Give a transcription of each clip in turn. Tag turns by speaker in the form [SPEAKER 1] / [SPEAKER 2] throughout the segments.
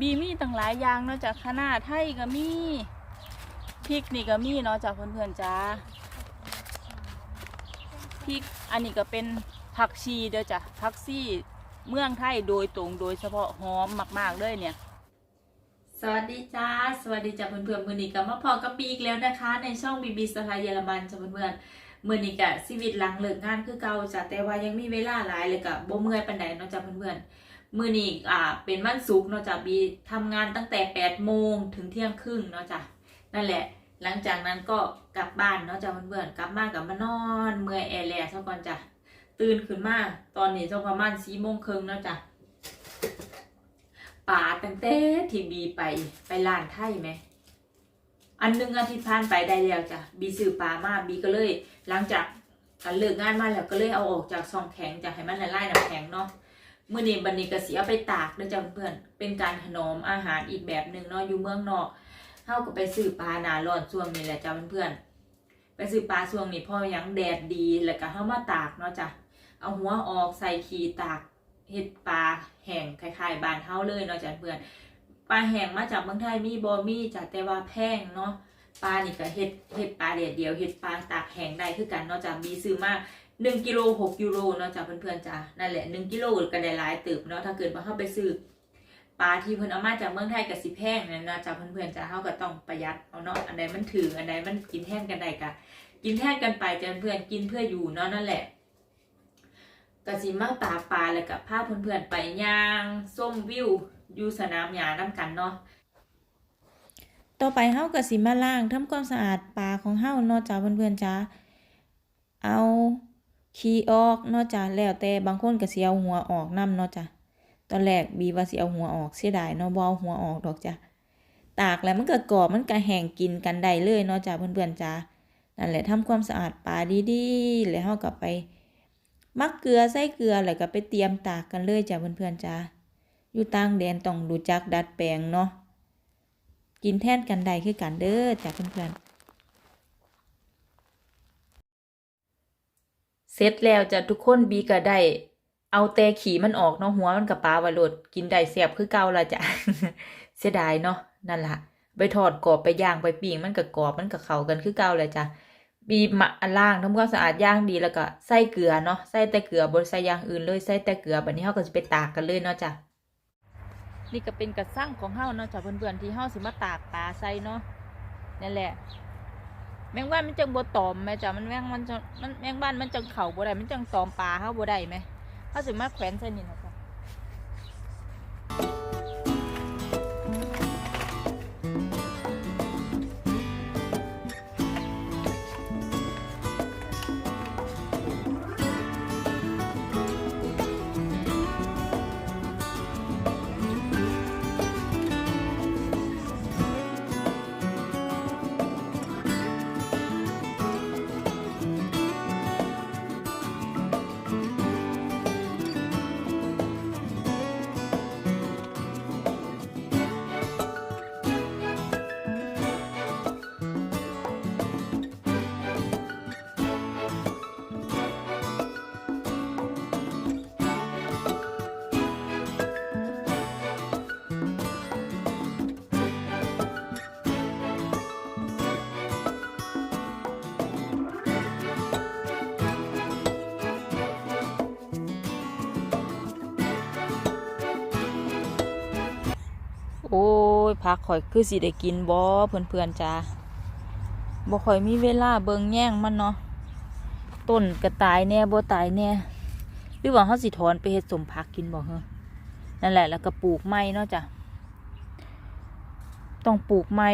[SPEAKER 1] บีมีตั้งหลายอย่างเนาะจากคณะไทยก็มีพริกนี่ก็มีเนาะจากเพื่อนๆจ้าพริกอันนี้ก็เป็นผักชีเด้อจ้ะผักชีเมืองไทยโดยตรงโดยเฉพาะหอมมาก ๆเลยเนี่ย สวัสดีจ้า สวัสดีจ้าเพื่อนๆมือนี้ก็มาพอกับปีอีกแล้วนะคะ ในช่องบีบีสไตล์เยอรมันจ้าเพื่อนๆมือนี้ก็ชีวิตหลังเลิกงานคือเก่าจ้ะแต่ว่ายังมีเวลาหลายเลยก็บ่เมื่อยปานใดเนาะจ้าเพื่อนๆ มือนี้อ่า เป็นวันศุกร์เนาะจ้ะบีทำงานตั้งแต่8โมงถึงเที่ยงครึ่งเนาะจ้ะนั่นแหละ หลังจากนั้นก็กลับบ้านเนาะจ้ะเพื่อนๆกลับมากับมานอนเมื่อยแอร์แลซะก่อนจ้ะตื่นขึ้นมาตอนนี้ช่วงประมาณ4โมงครึ่งเนาะจ้ะป่าตั้งแต่ที่บีไปไปร้านไทยไหมอันหนึงอาทิตย์ผ่านไปได้แล้วจ้ะบีซื้อปลามาบีก็เลย หลังจากการเลิกงานมาแล้วก็เลยเอาออกจากซองแข็งจะให้มันละลายน้ำแข็งเนาะ มื่อนี้บันนี้ก็สีเอาไปตากด้อจ้ะเพื่อนเป็นการถนอมอาหารอีกแบบหนึ่งเนาะอยู่เมืองนอกเฮาก็ไปซื้อปลาหนาร้อนช่วงนี้แหละจ้ะเพื่อนไปซื้อปลาช่วงนี้พอยังแดดดีแล้วก็เฮามาตากเนาะจ้ะเอาหัวออกใส่ขีตากเห็ดปลาแห้งคล้ายๆบานเท่าเลยเนาะจ้ะเพื่อนปลาแห้งมาจากเมืองไทยมีบอมีจ้ะแต่ว่าแพงเนาะ ปลานี่ก็เห็ดเห็ดปลาเดียดเดียวเห็ดปลาตากแห้งได้คือกันเนาะจ้ะมีซื้อมาหนึ่งกิโลหกยูโรเนาะจ้ะเพื่อนๆจ้ะนั่นแหละหนึ่งกิโลก็ได้หลายตึบเนาะถ้าเกิดว่าเข้าไปซื้อปลาที่เพิ่นเอามาจากเมืองไทยกับสิแพงเนี่ยนะจ้ะเพื่อนๆจ้ะเขาก็ต้องประหยัดเอาเนาะอันใดมันถืออันใดมันกินแทนกันได้กะกินแทนกันไปจ้ะเพื่อนกินเพื่ออยู่เนาะนั่นแหละกสิมาตาปลาแล้วกับพาเพื่อนๆไปย่างส้มวิวอยู่สนามหญ้าน้ำกันเนาะ
[SPEAKER 2] ต่อไปเฮาก็สิมาล้างทำความสะอาดปลาของเฮาเนาะจ้าเพื่อนๆจ้าเอาขี้ออกเนาะจ้าแล้วแต่บางคนก็สิเอาหัวออกนํเนาะจ้าตอนแรกบีว่าสิเอาหัวออกเสียดายเนาะบ่เอาหัวออกดอกจ้าตากแล้วมันก็กรอบมันก็แห้งกินกันได้เลยเนาะจ้าเพื่อนๆจ้านั่นแหละทำความสะอาดปลาดีๆแล้วเฮาก็ไปมักเกลือใส่เกลือแล้วก็ไปเตรียมตากกันเลยจ้าเพื่อนๆจ้าอยู่ต่างแดนต้องรู้จักดัดแปลงเนาะ กินแท่นกันได้คือกันเด้อจ้ะเพื่อน
[SPEAKER 1] เสร็จแล้วจะทุกคนบีก็ได้เอาแต่ขี่มันออกเนาะหัวมันกับปลาว้โลดกินได้แซ่บคือเก่าละจ้ะเสียดายเนาะนั่นล่ะไปทอดกรอบไปย่างไปปิ้งมันก็กรอบมันก็เข้ากันคือเก่าเลยจ้ะบีมาล้างทำความสะอาดย่างดีแล้วก็ใส่เกลือเนาะใส่แต่เกลือบ่ใส่อย่างอื่นเลยใส่แต่เกลือแบัดนี้เฮาก็สิไปตากกันเลยเนาะจ้ะ นี่ก็เป็นกระสังของเฮาเนาะจ้ะเพื่อนๆที่เฮาสิมาตากปลาใส่เนาะนั่นแหละ แมงวันมันจังบวตอมแม่จ้ะมันแมงมันจะมันแมงบ้านมันจังเข่าบัวได้มันจังตอมปลาเฮาบัวได้ไหมเฮาสิมาแขวนใส่นี่นะ อ้ยพักข่อยคือสิได้กินบ่เพื่อนๆจ้าบ่ค่อยมีเวลาเบิงแย่งมันเนาะต้นก็ตายแน่บ่ตายแน่หรือว่าเฮาสิถอนไปเฮ็ดสมผักกินบ่เฮะนั่นแหละแล้วก็ปลูกไม้เนาะจ้ะต้องปลูกไม้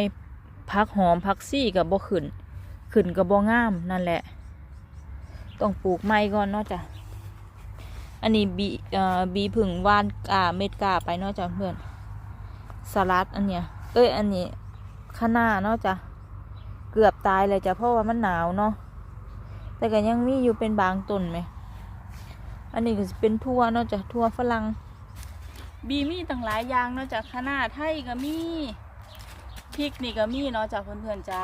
[SPEAKER 1] ผักหอมผักซี่ก็บ่ขึ้นขึ้นก็บ่งามนั่นแหละ ต้องปลูกไม้ก่อนเนาะจ้ะอันนี้บีเอ่อบีผึ่งว่านกาเม็ดกาไปเนาะจ้ะเพื่อน สลัดอันเนี้ย เอ้ย อันนี้ข้าหน้าเนาะจ้ะ เกือบตายเลยจ้ะ เพราะว่ามันหนาวเนาะ แต่ก็ยังมีอยู่เป็นบางต้นไหม อันนี้ก็เป็นทั่วเนาะจ้ะทั่วฝรั่ง บีมีตั้งหลายอย่างเนาะจ้ะข้าหน้าไทยก็มีพริกนี่ก็มีเนาะจ้ะเพื่อนๆจ้า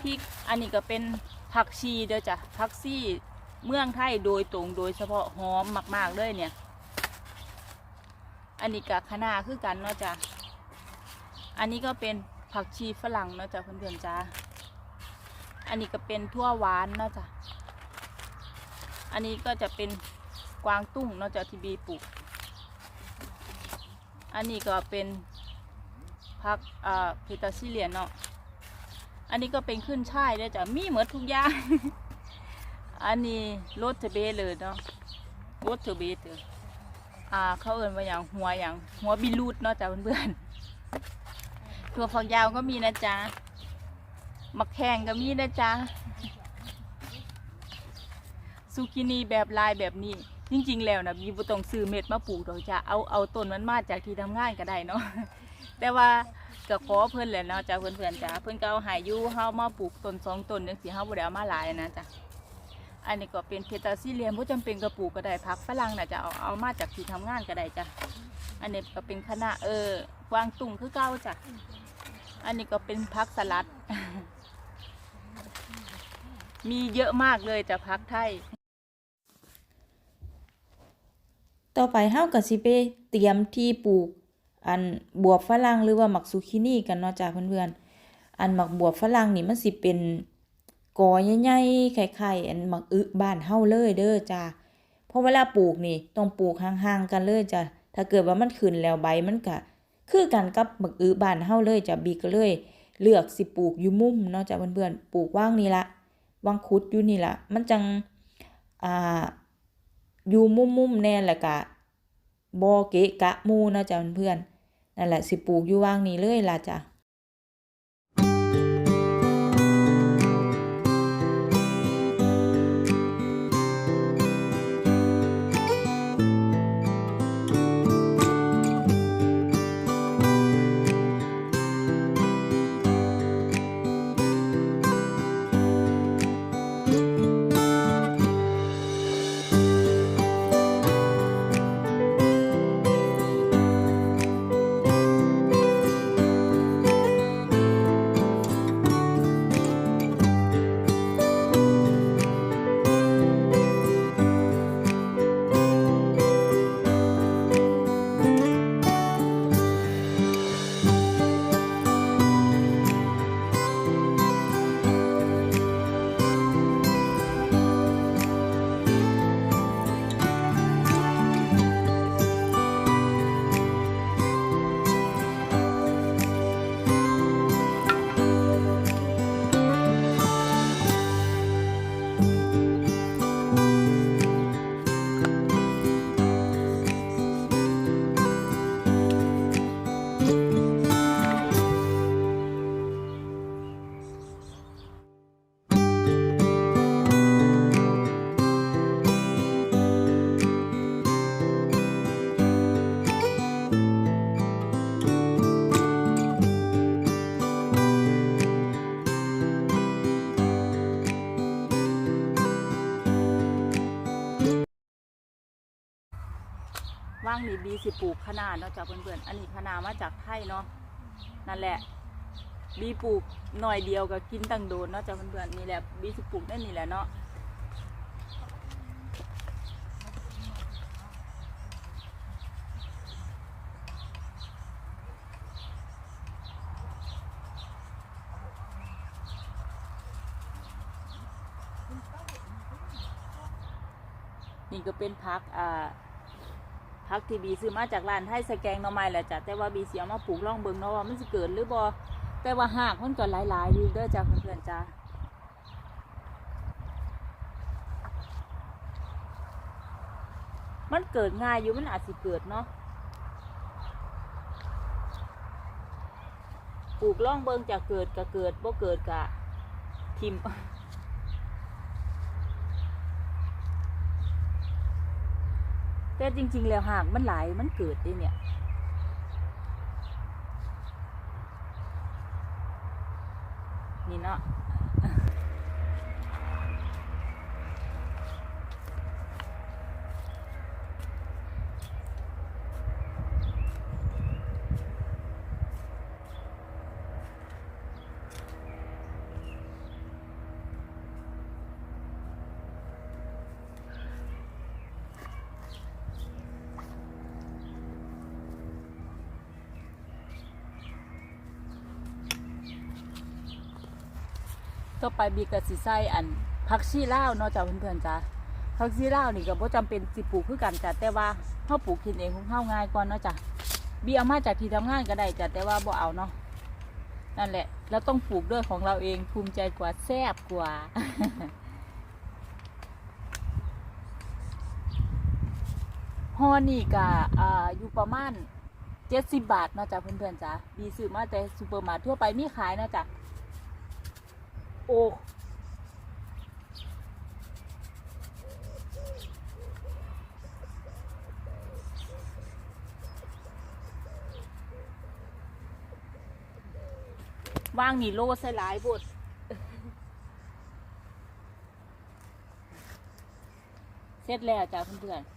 [SPEAKER 1] พริกอันนี้ก็เป็นผักชีเด้อจ้ะผักชีเมืองไทยโดยตรงโดยเฉพาะหอมมาก ๆ เลยเนี่ย อันนี้กับคะน้าคือกันเนาะจ้ะอันนี้ก็เป็นผักชีฝรั่งเนาะจ้ะเพื่อนๆจ้าอันนี้ก็เป็นทั่วหวานเนาะจ้ะอันนี้ก็จะเป็นกวางตุ้งเนาะจ้ะที่บีปลูก อันนี้ก็เป็นผักอ่าเพตาซิเลียนเนาะอันนี้ก็เป็นขึ้นช่ายด้วยจ้ะมีเหมือนทุกอย่าง อันนี้รสเทเบเลยเนาะรสเทเบเตอ อ่าเขาเอ่นว่าอย่างหัวอย่างหัวบิลูดเนาะจ้ะเพื่อนๆถั่วฝักยาวก็มีนะจ๊ะมะแขงก็มีนะจ๊ะซูกินีแบบลายแบบนี้ จริง ๆ แล้วนะบีบ่ต้องซื้อเม็ดมาปลูกดอกจ้ะเอาเอาต้นมันมาจากที่ทำงานก็ได้เนาะแต่ว่าก็ขอเพิ่นแหละเนาะจ้ะเพื่อนๆจ้ะเพิ่นก็เอาใหายอยู่เฮามาปลูกต้นสองต้นจังซี่เฮาบ่ได้เอามาหลายนะจ้ะ อันนี้ก็เป็นเพตาซิเลียมบ่จำเป็นก็ปลูกก็ได้ผักฝรั่งน่ะจะเอาเอามาจากที่ทำงานก็ได้จ้ะอันนี้ก็เป็นคณะเออกวางตุ้งคือเก่าจ้ะอันนี้ก็เป็นพักสลัด มีเยอะมากเลยแต่พักไทย
[SPEAKER 2] ต่อไปเฮาก็สิไปเตรียมที่ปลูก อันบวบฝรั่งหรือว่าหมักซูกินี่กันเนาะจ้ะเพื่อนๆ อันหมักบวบฝรั่งนี่มันสิเป็น กอใหญ่ๆไข่ๆอันมักอึบ้านเฮาเลยเด้อจ้ะเพราะเวลาปลูกนี่ต้องปลูกห่างๆกันเลยจ้ะถ้าเกิดว่ามันขึ้นแล้วใบมันก็คือกันกับมักอึบ้านเฮาเลยจ้ะบีก็เลย เลือกสิปลูกอยู่มุมเนาะจ้ะเพื่อนๆปลูกว่างนี่ละว่างคุดอยู่นี่ละมันจังอ่าอยู่มุมมุมๆแน่แหละกะบ่เกะกะมูนะจ๊ะเพื่อนๆนั่นแหละสิปลูกอยู่ว่างนี้เลยล่ะจ้ะ
[SPEAKER 1] ว่างนี่บีสิปลูกคะนาเนาะจากเพื่อนๆอันนี้คะนามาจากไทยเนาะนั่นแหละ บีปลูกหน่อยเดียวก็กินตั้งโดนเนาะจากเพื่อนๆนี่แหละบีสิปลูกได้นี่แหละเนาะนี่ก็เป็นพักอ่า พักที่บีซื้อมาจากร้านไทยสแกงหน่อไม้แหละจ้ะแต่ว่าบีเสียมาปลูกล่องเบิงเนาะว่ามันสิเกิดหรือบ่แต่ว่าหากมันก็หลายๆอยู่เด้อจ้ะเพื่อนๆจ้ามันเกิดง่ายอยู่มันอาจสิเกิดเนาะปลูกล่องเบิงจะเกิดก็เกิดบ่เกิดกะทิม แต่จริง ๆ แล้วหากมันหลายมันเกิดได้เนี่ยนี่เนาะ
[SPEAKER 3] ต่อไปบีก็สิใส่อันผักชีลาวเนาะจ้ะเพื่อนๆจ้ะผักชีลาวนี่ก็บ่จำเป็นสิปลูกคือกันจ้ะแต่ว่าเฮาปลูกกินเองของเฮาง่ายก่อนเนาะจ้ะบีเอามาจากที่ทำงานก็ได้จ้ะแต่ว่าบ่เอาเนาะนั่นแหละแล้วต้องปลูกด้วยของเราเองภูมิใจกว่าแซ่บกว่าฮอนี่ก็อ่าอยู่ประมาณเจ็ดสิบบาทเนาะจ้ะเพื่อนๆจ้ะบีซื้อมาแต่ซูเปอร์มาร์ททั่วไปมีขายเนาะจ้ะ โอ้ว่างนี่โลใส่หลายบดเสร็จแล้วจ้ะเพื่อนๆ